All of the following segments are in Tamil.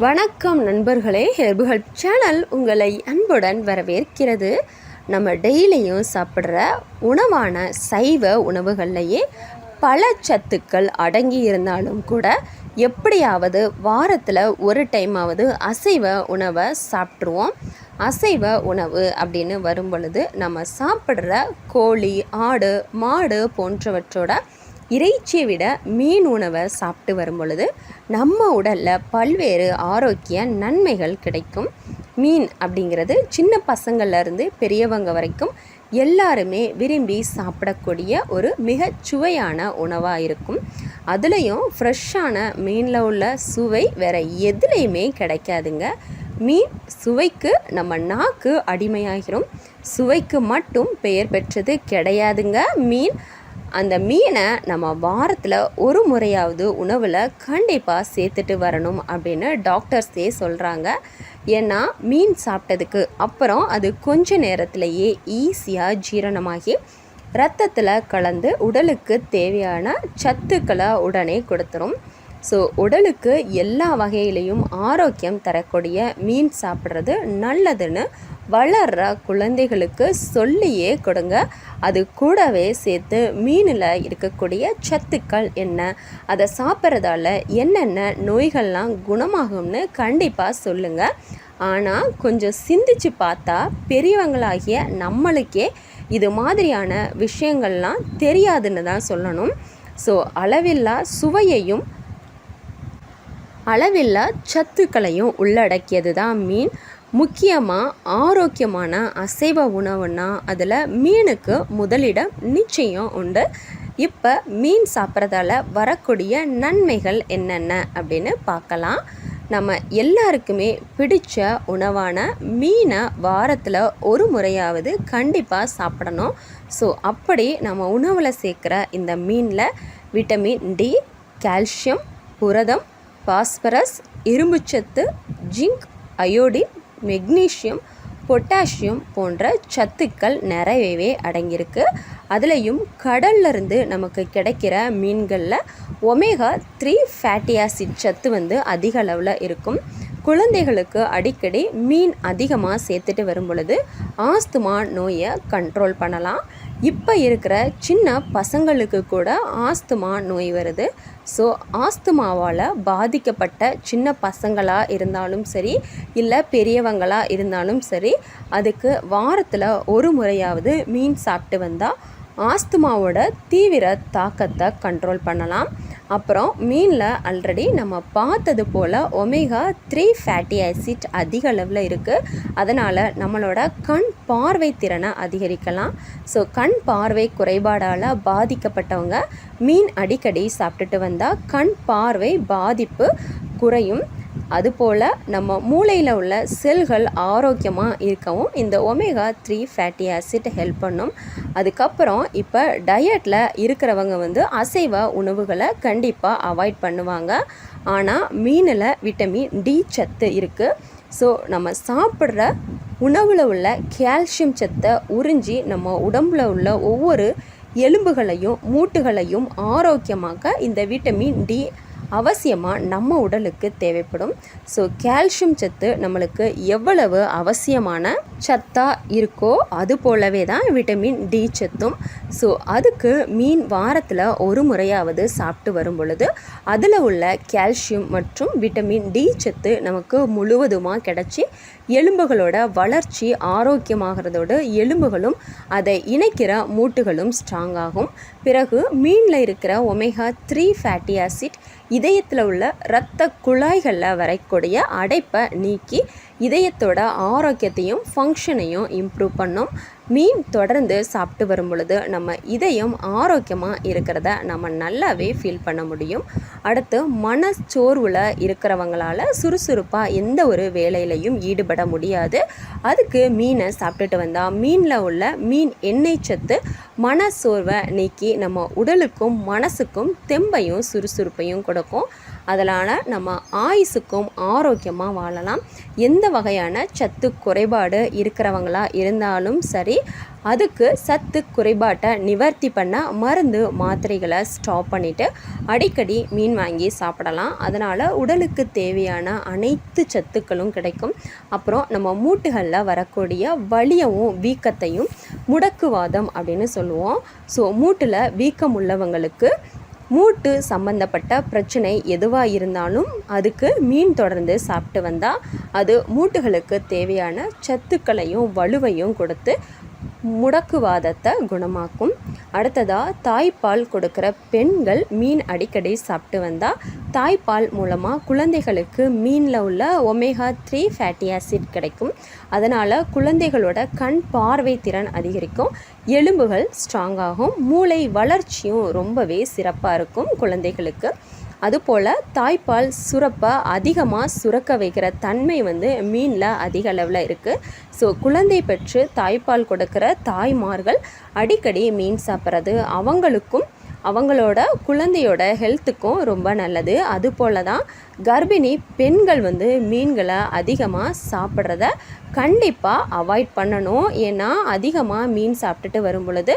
வணக்கம் நண்பர்களே ஹெர்புகள் சேனல் உங்களை அன்புடன் வரவேற்கிறது. நம்ம டெய்லியும் சாப்பிட்ற உணவான சைவ உணவுகள்லையே பல சத்துக்கள் அடங்கி இருந்தாலும் கூட எப்படியாவது வாரத்தில் ஒரு டைமாவது அசைவ உணவை சாப்பிட்ருவோம் அசைவ உணவு அப்படின்னு வரும் பொழுது நம்ம சாப்பிட்ற கோழி ஆடு மாடு போன்றவற்றோட இறைச்சியை விட மீன் உணவை சாப்பிட்டு வரும் பொழுது நம்ம உடலில் பல்வேறு ஆரோக்கிய நன்மைகள் கிடைக்கும். மீன் அப்படிங்கிறது சின்ன பசங்கள்லேருந்து பெரியவங்க வரைக்கும் எல்லாருமே விரும்பி சாப்பிடக்கூடிய ஒரு மிக சுவையான உணவாக இருக்கும். அதுலேயும் ஃப்ரெஷ்ஷான மீனில் உள்ள சுவை வேறு எதுலேயுமே கிடைக்காதுங்க. மீன் சுவைக்கு நம்ம நாக்கு அடிமையாகிறோம் சுவைக்கு மட்டும் பெயர் பெற்றது கிடையாதுங்க. மீன் அந்த மீனை நம்ம வாரத்தில் ஒரு முறையாவது உணவில் கண்டிப்பாக சேர்த்துட்டு வரணும் அப்படின்னு டாக்டர்ஸே சொல்கிறாங்க ஏன்னா மீன் சாப்பிட்டதுக்கு அப்புறம் அது கொஞ்ச நேரத்திலேயே ஈஸியாக ஜீரணமாகி ரத்தத்தில் கலந்து உடலுக்கு தேவையான சத்துக்களை உடனே கொடுத்துரும். ஸோ உடலுக்கு எல்லா வகையிலையும் ஆரோக்கியம் தரக்கூடிய மீன் சாப்பிட்றது நல்லதுன்னு வளர்கிற குழந்தைகளுக்கு சொல்லியே கொடுங்க. அது கூடவே சேர்த்து மீனில் இருக்கக்கூடிய சத்துக்கள் என்ன அதை சாப்பிட்றதால என்னென்ன நோய்கள்லாம் குணமாகும்னு கண்டிப்பாக சொல்லுங்கள் ஆனால் கொஞ்சம் சிந்திச்சு பார்த்தா பெரியவங்களாகிய நம்மளுக்கே இது மாதிரியான விஷயங்கள்லாம் தெரியாதுன்னு தான் சொல்லணும். ஸோ அளவில்லா சுவையையும் அளவில்லா சத்துக்களையும் உள்ளடக்கியது தான் மீன். முக்கியமாக ஆரோக்கியமான அசைவ உணவுன்னா அதில் மீனுக்கு முதலிடம் நிச்சயம் உண்டு. இப்போ மீன் சாப்பிட்றதால வரக்கூடிய நன்மைகள் என்னென்ன அப்படின்னு பார்க்கலாம். நம்ம எல்லாருக்குமே பிடித்த உணவான மீனை வாரத்தில் ஒரு முறையாவது கண்டிப்பாக சாப்பிடணும். ஸோ அப்படி நம்ம உணவில் சேர்க்குற இந்த மீனில் விட்டமின் டி கால்சியம் புரதம் பாஸ்பரஸ் இரும்புச்சத்து ஜிங்க் அயோடின் மெக்னீஷியம் பொட்டாசியம் போன்ற சத்துக்கள் நிறையவே அடங்கியிருக்கு. அதுலேயும் கடல்லிருந்து நமக்கு கிடைக்கிற மீன்களில் ஒமேகா த்ரீ ஃபேட்டி ஆசிட் சத்து வந்து அதிக அளவில் இருக்கும். குழந்தைகளுக்கு அடிக்கடி மீன் அதிகமாக சேர்த்துட்டு வரும் பொழுது ஆஸ்துமா நோயை கண்ட்ரோல் பண்ணலாம். இப்போ இருக்கிற சின்ன பசங்களுக்கு கூட ஆஸ்துமா நோய் வருது. ஸோ ஆஸ்துமாவால் பாதிக்கப்பட்ட சின்ன பசங்களாக இருந்தாலும் சரி இல்லை பெரியவங்களாக இருந்தாலும் சரி அதுக்கு வாரத்தில் ஒரு முறையாவது மீன் சாப்பிட்டு வந்தால் ஆஸ்துமாவோட தீவிர தாக்கத்தை கண்ட்ரோல் பண்ணலாம். அப்புறம் மீனில் ஆல்ரெடி நம்ம பார்த்தது போல் ஒமேகா த்ரீ ஃபேட்டி ஆசிட் அதிக அளவில் இருக்குது அதனால் நம்மளோட கண் பார்வை திறனை அதிகரிக்கலாம். ஸோ கண் பார்வை குறைபாடால் பாதிக்கப்பட்டவங்க மீன் அடிக்கடி சாப்பிட்டுட்டு வந்தால் கண் பார்வை பாதிப்பு குறையும். அதுபோல் நம்ம மூளையில் உள்ள செல்கள் ஆரோக்கியமாக இருக்கவும் இந்த omega three fatty acid help பண்ணும். அதுக்கப்புறம் இப்போ டயட்டில் இருக்கிறவங்க வந்து அசைவ உணவுகளை கண்டிப்பாக அவாய்ட் பண்ணுவாங்க. ஆனால் மீனில் விட்டமின் டி சத்து இருக்குது ஸோ நம்ம சாப்பிட்ற உணவில் உள்ள கால்சியம் சத்தை உறிஞ்சி நம்ம உடம்பில் உள்ள ஒவ்வொரு எலும்புகளையும் மூட்டுகளையும் ஆரோக்கியமாக்க இந்த விட்டமின் டி அவசியமாக நம்ம உடலுக்கு தேவைப்படும். ஸோ கால்சியம் சத்து நம்மளுக்கு எவ்வளவு அவசியமான சத்தாக இருக்கோ அது போலவே தான் விட்டமின் டி சத்தும். ஸோ அதுக்கு மீன் வாரத்தில் ஒரு முறையாவது சாப்பிட்டு வரும் பொழுது அதில் உள்ள கால்சியம் மற்றும் விட்டமின் டி சத்து நமக்கு முழுவதுமாக கிடச்சி எலும்புகளோட வளர்ச்சி ஆரோக்கியமாகிறதோடு எலும்புகளும் அதை இணைக்கிற மூட்டுகளும் ஸ்ட்ராங் ஆகும். பிறகு மீனில் இருக்கிற ஒமேகா த்ரீ ஃபேட்டி ஆசிட் இதயத்தில் உள்ள இரத்த குழாய்களில் வரைக்கூடிய அடைப்பை நீக்கி இதயத்தோட ஆரோக்கியத்தையும் ஃபங்க்ஷனையும் இம்ப்ரூவ் பண்ணும். மீன் தொடர்ந்து சாப்பிட்டு வரும் பொழுது நம்ம இதயம் ஆரோக்கியமாக இருக்கிறத நம்ம நல்லாவே ஃபீல் பண்ண முடியும். அடுத்து மனச்சோர்வில் இருக்கிறவங்களால சுறுசுறுப்பாக எந்த ஒரு வேலையிலையும் ஈடுபட முடியாது. அதுக்கு மீனை சாப்பிட்டுட்டு வந்தால் மீனில் உள்ள மீன் எண்ணெய் சத்து மனச்சோர்வை நீக்கி நம்ம உடலுக்கும் மனசுக்கும் தெம்பையும் சுறுசுறுப்பையும் கொடுக்கும். அதனால் நம்ம ஆயுசுக்கும் ஆரோக்கியமாக வாழலாம். எந்த வகையான சத்து குறைபாடு இருக்கிறவங்களாக இருந்தாலும் சரி அதுக்கு சத்து குறைபாட்டை நிவர்த்தி பண்ண மருந்து மாத்திரைகளை ஸ்டாப் பண்ணிவிட்டு அடிக்கடி மீன் வாங்கி சாப்பிடலாம். அதனால் உடலுக்கு தேவையான அனைத்து சத்துக்களும் கிடைக்கும். அப்புறம் நம்ம மூட்டுகளில் வரக்கூடிய வலியவும் வீக்கத்தையும் முடக்குவாதம் அப்படின்னு சொல்லுவோம். ஸோ மூட்டில் வீக்கம் உள்ளவங்களுக்கு மூட்டு சம்பந்தப்பட்ட பிரச்சனை எதுவாக இருந்தாலும் அதுக்கு மீன் தொடர்ந்து சாப்பிட்டு வந்தால் அது மூட்டுகளுக்கு தேவையான சத்துக்களையும் வலுவையும் கொடுத்து முடக்குவாதத்தை குணமாக்கும். அடுத்ததாக தாய்ப்பால் கொடுக்குற பெண்கள் மீன் அடிக்கடி சாப்பிட்டு வந்தால் தாய்ப்பால் மூலமாக குழந்தைகளுக்கு மீனில் உள்ள ஒமேகா த்ரீ ஃபேட்டி ஆசிட் கிடைக்கும். அதனால் குழந்தைகளோட கண் பார்வை திறன் அதிகரிக்கும் எலும்புகள் ஸ்ட்ராங் ஆகும் மூளை வளர்ச்சியும் ரொம்பவே சிறப்பாக இருக்கும் குழந்தைகளுக்கு. அதுபோல் தாய்ப்பால் சுரப்பை அதிகமாக சுரக்க வைக்கிற தன்மை வந்து மீனில் அதிக அளவில் இருக்குது ஸோ குழந்தை பெற்று தாய்ப்பால் கொடுக்குற தாய்மார்கள் அடிக்கடி மீன் சாப்பிட்றது அவங்களுக்கும் அவங்களோட குழந்தையோட ஹெல்த்துக்கும் ரொம்ப நல்லது. அதுபோல தான் கர்ப்பிணி பெண்கள் வந்து மீன்களை அதிகமாக சாப்பிட்றத கண்டிப்பாக அவாய்ட் பண்ணணும். ஏன்னா அதிகமாக மீன் சாப்பிட்டுட்டு வரும் பொழுது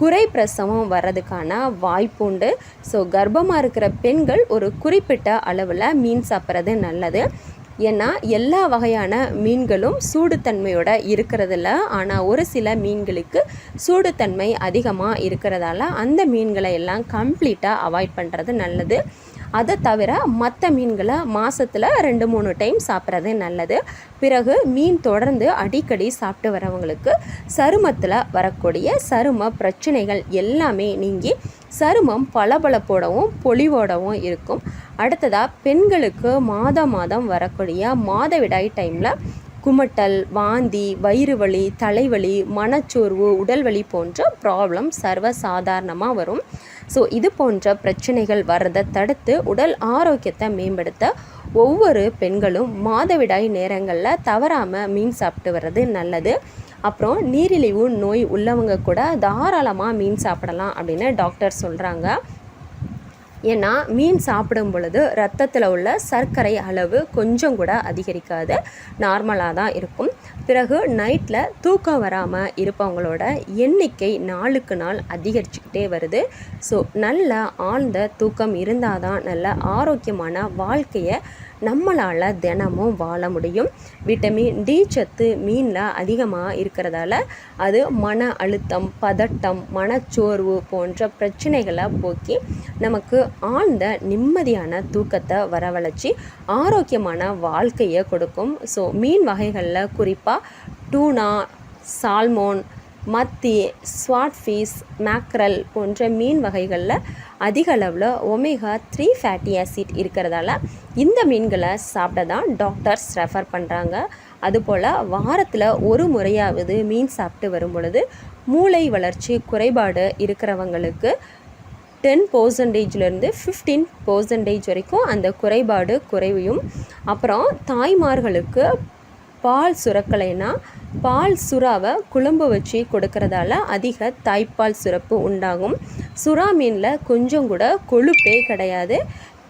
குறை பிரசவம் வர்றதுக்கான வாய்ப்பு உண்டு. ஸோ கர்ப்பமாக இருக்கிற பெண்கள் ஒரு குறிப்பிட்ட அளவில் மீன் சாப்பிட்றது நல்லது. ஏன்னா எல்லா வகையான மீன்களும் சூடுத்தன்மையோட இருக்கிறதில்ல. ஆனால் ஒரு சில மீன்களுக்கு சூடுத்தன்மை அதிகமாக இருக்கிறதால அந்த மீன்களை எல்லாம் கம்ப்ளீட்டாக அவாய்ட் பண்ணுறது நல்லது. அதை தவிர மற்ற மீன்களை மாதத்தில் ரெண்டு மூணு டைம் சாப்பிட்றது நல்லது. பிறகு மீன் தொடர்ந்து அடிக்கடி சாப்பிட்டு வரவங்களுக்கு சருமத்தில் வரக்கூடிய சரும பிரச்சனைகள் எல்லாமே நீங்கி சருமம் பளபளப்போடவும் பொலிவோடவும் இருக்கும். அடுத்ததாக பெண்களுக்கு மாதம் மாதம் வரக்கூடிய மாதவிடாய் டைமில் குமட்டல் வாந்தி வயிறு வலி தலைவலி மனச்சோர்வு உடல்வலி போன்ற ப்ராப்ளம் சர்வசாதாரணமாக வரும். ஸோ இது போன்ற பிரச்சனைகள் வர்றதை தடுத்து உடல் ஆரோக்கியத்தை மேம்படுத்த ஒவ்வொரு பெண்களும் மாதவிடாய் நேரங்களில் தவறாமல் மீன் சாப்பிட்டு வர்றது நல்லது. அப்புறம் நீரிழிவு நோய் உள்ளவங்க கூட தாராளமாக மீன் சாப்பிடலாம் அப்படின்னு டாக்டர் சொல்கிறாங்க ஏன்னா மீன் சாப்பிடும் பொழுது ரத்தத்தில் உள்ள சர்க்கரை அளவு கொஞ்சம் கூட அதிகரிக்காது. நார்மலாக தான் இருக்கும். பிறகு நைட்டில் தூக்கம் வராமல் இருப்பவங்களோட எண்ணிக்கை நாளுக்கு நாள் அதிகரிச்சுக்கிட்டே வருது. ஸோ நல்ல ஆழ்ந்த தூக்கம் இருந்தால் தான் நல்ல ஆரோக்கியமான வாழ்க்கையை நம்மளால் தினமும் வாழ முடியும். விட்டமின் டி சத்து மீனில் அதிகமாக இருக்கிறதால அது மன அழுத்தம் பதட்டம் மனச்சோர்வு போன்ற பிரச்சனைகளை போக்கி நமக்கு ஆழ்ந்த நிம்மதியான தூக்கத்தை வரவழைச்சி ஆரோக்கியமான வாழ்க்கையை கொடுக்கும். ஸோ மீன் வகைகளில் குறிப்பாக டூனா சால்மோன் மத்தி ஸ்வாட்ஃபீஸ் மேக்ரல் போன்ற மீன் வகைகளில் அதிக அளவில் ஒமேகா த்ரீ ஃபேட்டி ஆசிட் இருக்கிறதால இந்த மீன்களை சாப்பிட தான் டாக்டர்ஸ் ரெஃபர் பண்ணுறாங்க அதுபோல் வாரத்தில் ஒரு முறையாவது மீன் சாப்பிட்டு வரும் பொழுது மூளை வளர்ச்சி குறைபாடு இருக்கிறவங்களுக்கு டென் பர்சன்டேஜ்லேருந்து ஃபிஃப்டீன் பர்சன்டேஜ் வரைக்கும் அந்த குறைபாடு குறைவையும் அப்புறம் தாய்மார்களுக்கு பால் சுரக்கலைன்னா பால் சுறாவை குழம்பு வச்சு கொடுக்கறதால அதிக தாய்ப்பால் சுரப்பு உண்டாகும். சுறா மீனில் கொஞ்சம் கூட கொழுப்பே கிடையாது.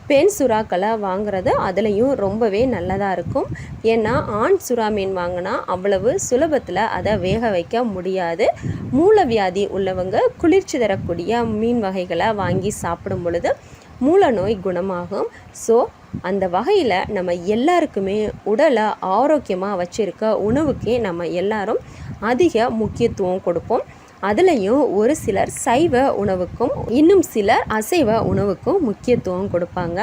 பெண் சுறாக்களை வாங்குறது அதுலேயும் ரொம்பவே நல்லதாக இருக்கும். ஏன்னா ஆண் சுறா மீன் வாங்கினா அவ்வளவு சுலபத்தில் அதை வேக வைக்க முடியாது. மூலவியாதி உள்ளவங்க குளிர்ச்சி தரக்கூடிய மீன் வகைகளை வாங்கி சாப்பிடும் பொழுது மூல நோய் குணமாகும். ஸோ அந்த வகையில் நம்ம எல்லாருக்குமே உடலை ஆரோக்கியமாக வச்சுருக்க உணவுக்கே நம்ம எல்லாரும் அதிக முக்கியத்துவம் கொடுப்போம். அதுலேயும் ஒரு சிலர் சைவ உணவுக்கும் இன்னும் சிலர் அசைவ உணவுக்கும் முக்கியத்துவம் கொடுப்பாங்க.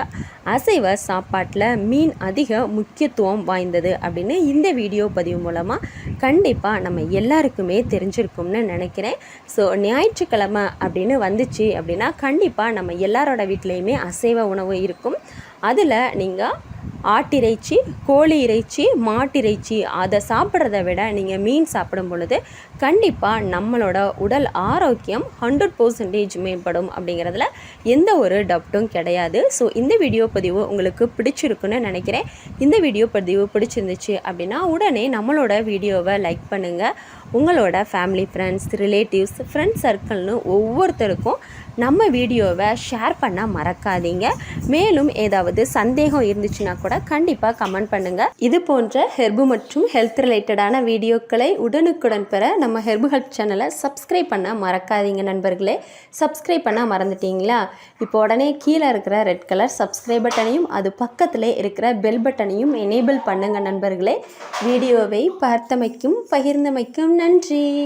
அசைவ சாப்பாட்டில் மீன் அதிக முக்கியத்துவம் வாய்ந்தது அப்படின்னு இந்த வீடியோ பதிவு மூலமாக கண்டிப்பாக நம்ம எல்லாருக்குமே தெரிஞ்சிருக்கும்னு நினைக்கிறேன். ஸோ ஞாயிற்றுக்கிழமை அப்படின்னு வந்துச்சு அப்படின்னா கண்டிப்பாக நம்ம எல்லாரோட வீட்லேயுமே அசைவ உணவு இருக்கும். அதில் நீங்கள் ஆட்டிறைச்சி கோழி இறைச்சி மாட்டிறைச்சி அதை சாப்பிட்றத விட நீங்கள் மீன் சாப்பிடும் பொழுது கண்டிப்பாக நம்மளோட உடல் ஆரோக்கியம் ஹண்ட்ரட் பர்சன்டேஜ் மேம்படும் அப்படிங்கிறதுல எந்த ஒரு டவுட்டும் கிடையாது. ஸோ இந்த வீடியோ பதிவு உங்களுக்கு பிடிச்சிருக்குன்னு நினைக்கிறேன். இந்த வீடியோ பதிவு பிடிச்சிருந்துச்சு அப்படின்னா உடனே நம்மளோட வீடியோவை லைக் பண்ணுங்கள் உங்களோட ஃபேமிலி ஃப்ரெண்ட்ஸ் ரிலேட்டிவ்ஸ் ஃப்ரெண்ட்ஸ் சர்க்கிள்னு ஒவ்வொருத்தருக்கும் நம்ம வீடியோவை ஷேர் பண்ண மறக்காதீங்க. மேலும் ஏதாவது சந்தேகம் இருந்துச்சுன்னா கூட கண்டிப்பாக கமெண்ட் பண்ணுங்கள் இது போன்ற ஹெர்பு மற்றும் ஹெல்த் ரிலேட்டடான வீடியோக்களை உடனுக்குடன் பெற நம்ம ஹெர்பு ஹெல்ப் சேனலை சப்ஸ்கிரைப் பண்ண மறக்காதீங்க நண்பர்களே. சப்ஸ்கிரைப் பண்ண மறந்துட்டீங்களா? இப்போ உடனே கீழே இருக்கிற ரெட் கலர் சப்ஸ்கிரைப் பட்டனையும் அது பக்கத்தில் இருக்கிற பெல் பட்டனையும் எனேபிள் பண்ணுங்க நண்பர்களே. வீடியோவை பார்த்தமைக்கும் பகிர்ந்தமைக்கும் நன்றி.